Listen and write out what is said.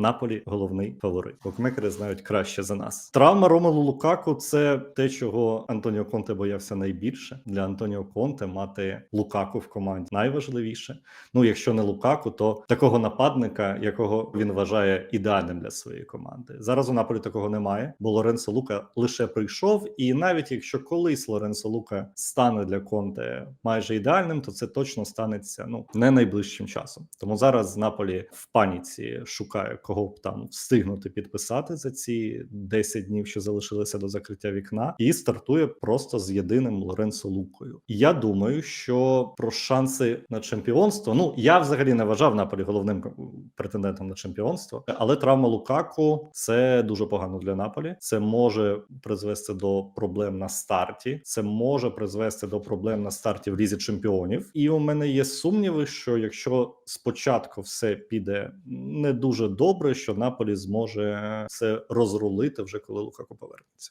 Наполі головний фаворит. Букмекери знають краще за нас. Травма Ромелу Лукаку це те, чого Антоніо Конте боявся найбільше. Для Антоніо Конте мати Лукаку в команді найважливіше. Ну, якщо не Лукаку, то такого нападника, якого він вважає ідеальним для своєї команди. Зараз у Наполі такого немає, бо Лоренцо Лука лише прийшов, і навіть якщо колись Лоренцо Лука стане для Конте майже ідеальним, то це точно станеться ну не найближчим часом. Тому зараз Наполі в паніці шукає кого б там встигнути підписати за ці 10 днів, що залишилися до закриття вікна, і стартує просто з єдиним Лоренцо Лукою. Я думаю, що про шанси на чемпіонство. Ну я взагалі не вважав Наполі головним претендентом на чемпіонство, але травма Лукаку це дуже погано для Наполі. Це може призвести до проблем на старті. Це може призвести до проблем на старті в лізі чемпіонів. І у мене є сумніви, що якщо спочатку все піде не дуже добре, що Наполі зможе це розрулити вже коли Лукаку повернеться.